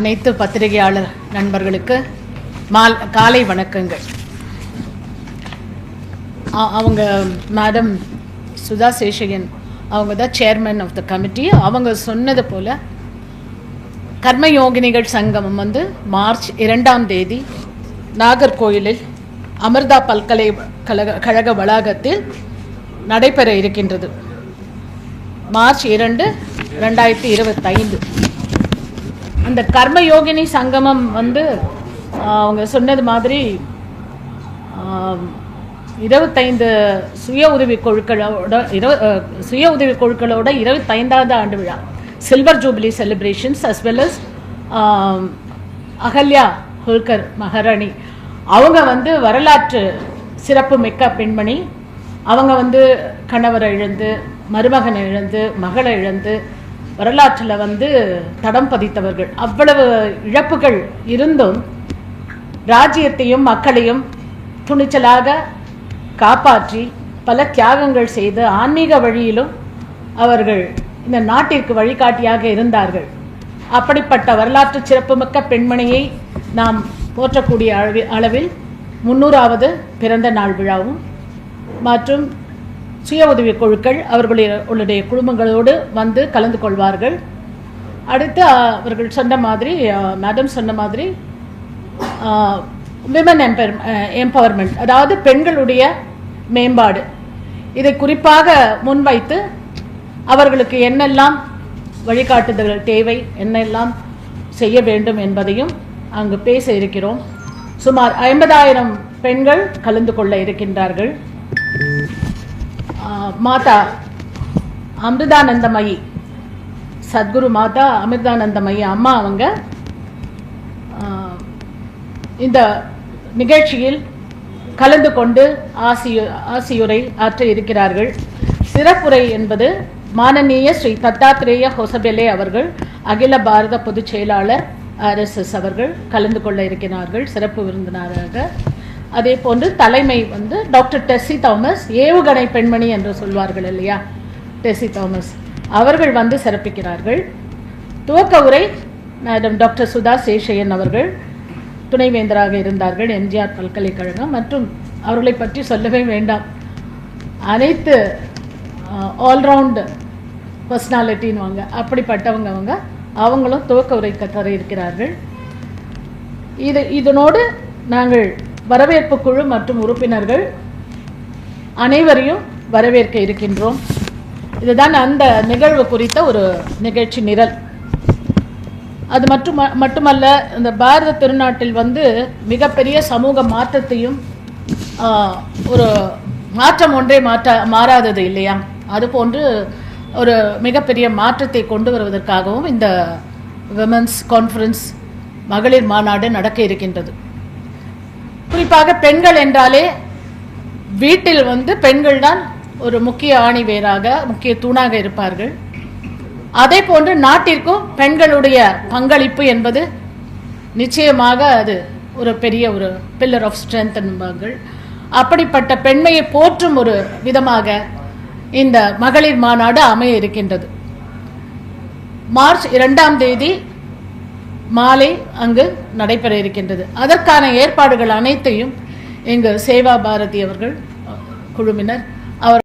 அனைத்து பத்திரிகையாளர் நண்பர்களுக்கு மால் காலை வணக்கங்கள். அவங்க மேடம் சுதா சேஷகன் அவங்க தான் சேர்மன் ஆஃப் த கமிட்டி அவங்க சொன்னது போல் கர்மயோகினிகள் சங்கமம் வந்து மார்ச் இரண்டாம் தேதி நாகர்கோயிலில் அமிர்தா பல்கலைக்கழக கழக வளாகத்தில் நடைபெற இருக்கின்றது. மார்ச் இரண்டு ரெண்டாயிரத்தி இருபத்தைந்து. அந்த கர்மயோகினி சங்கமம் வந்து அவங்க சொன்னது மாதிரி இருபத்தைந்து சுய உதவி குழுக்களோட இரவு சுய உதவி குழுக்களோட இருபத்தைந்தாவது ஆண்டு விழா. Silver jubilee celebrations as well as Ahilya Holkar மகாராணி. அவங்க வந்து வரலாற்று சிறப்பு மிக்க பெண்மணி. அவங்க வந்து கணவரை இழந்து மருமகனை இழந்து மகளை இழந்து வரலாற்றில் வந்து தடம் பதித்தவர்கள். அவ்வளவு இழப்புகள் இருந்தும் ராஜ்யத்தையும் மக்களையும் துணிச்சலாக காப்பாற்றி பல தியாகங்கள் செய்து ஆன்மீக வழியிலும் அவர்கள் இந்த நாட்டிற்கு வழிகாட்டியாக இருந்தார்கள். அப்படிப்பட்ட வரலாற்று சிறப்புமிக்க பெண்மணியை நாம் போற்றக்கூடிய அளவில் முன்னூறாவது பிறந்த நாள் விழாவும் மற்றும் சுய உதவி குழுக்கள் அவர்களுடைய குடும்பங்களோடு வந்து கலந்து கொள்வார்கள். அடுத்து அவர்கள் சொன்ன மாதிரி மேடம் சொன்ன மாதிரி விமன் எம்பர் எம்பவர்மெண்ட் அதாவது பெண்களுடைய மேம்பாடு. இதை குறிப்பாக முன்வைத்து அவர்களுக்கு என்னெல்லாம் வழிகாட்டுதல்கள் தேவை என்னெல்லாம் செய்ய வேண்டும் என்பதையும் அங்கு பேச இருக்கிறோம். சுமார் ஐம்பதாயிரம் பெண்கள் கலந்து கொள்ள இருக்கின்றார்கள். மாதா அமிர்தானந்தமயி சத்குரு மாதா அமிர்தானந்தமயி அம்மா அவங்க இந்த நிகழ்ச்சியில் கலந்து கொண்டு ஆசியு ஆசியுரை ஆற்ற இருக்கிறார்கள் சிறப்புரை என்பது மானனீய ஸ்ரீ தத்தாத்திரேய ஹொசபெலே அவர்கள் அகில பாரத பொதுச் செயலாளர் ஆர்எஸ்எஸ் அவர்கள் கலந்து கொள்ள இருக்கிறார்கள் சிறப்பு விருந்தினராக அதே போன்று தலைமை வந்து டாக்டர் டெஸ்ஸி தாமஸ் ஏவுகணை பெண்மணி என்று சொல்வார்கள் இல்லையா? டெஸ்ஸி தாமஸ். அவர்கள் வந்து சிறப்பிக்கிறார்கள். துவக்க உரை மேடம் டாக்டர் சுதா சேஷையன் அவர்கள் துணைவேந்தராக இருந்தார்கள் எம்ஜிஆர் பல்கலைக்கழகம். மற்றும் அவர்களை பற்றி சொல்லவே வேண்டாம். அனைத்து ஆல்ரவுண்டு பர்சனாலிட்டின்னு வாங்க அப்படிப்பட்டவங்க அவங்க. அவங்களும் துவக்க உரை தர இருக்கிறார்கள். இது இதனோடு நாங்கள் வரவேற்பு குழு மற்றும் உறுப்பினர்கள் அனைவரையும் வரவேற்க இருக்கின்றோம். இதுதான் அந்த நிகழ்வு குறித்த ஒரு நிகழ்ச்சி நிரல். அது மட்டும் மட்டுமல்ல இந்த பாரத திருநாட்டில் வந்து மிகப்பெரிய சமூக மாற்றத்தையும் ஒரு மாற்றம் ஒன்றே மாற்ற மாறாதது இல்லையா? அதுபோன்று ஒரு மிகப்பெரிய மாற்றத்தை கொண்டு வருவதற்காகவும் இந்த விமன்ஸ் கான்ஃபரன்ஸ் மகளிர் மாநாடு நடக்க இருக்கின்றது. குறிப்பாக பெண்கள் என்றாலே வீட்டில் வந்து பெண்கள் தான் ஒரு முக்கிய ஆணி வேராக முக்கிய தூணாக இருப்பார்கள். அதே போன்று நாட்டிற்கும் பெண்களுடைய பங்களிப்பு என்பது நிச்சயமாக அது ஒரு பெரிய ஒரு பில்லர் ஆஃப் ஸ்ட்ரென்த் என்பார்கள். அப்படிப்பட்ட பெண்மையை போற்றும் ஒரு விதமாக இந்த மகளிர் மாநாடு அமைய இருக்கின்றது. மார்ச் இரண்டாம் தேதி மாலை அங்கு நடைபெற இருக்கின்றது. அதற்கான ஏற்பாடுகள் அனைத்தையும் இங்கு சேவா பாரதி அவர்கள் குழுவினர் அவர்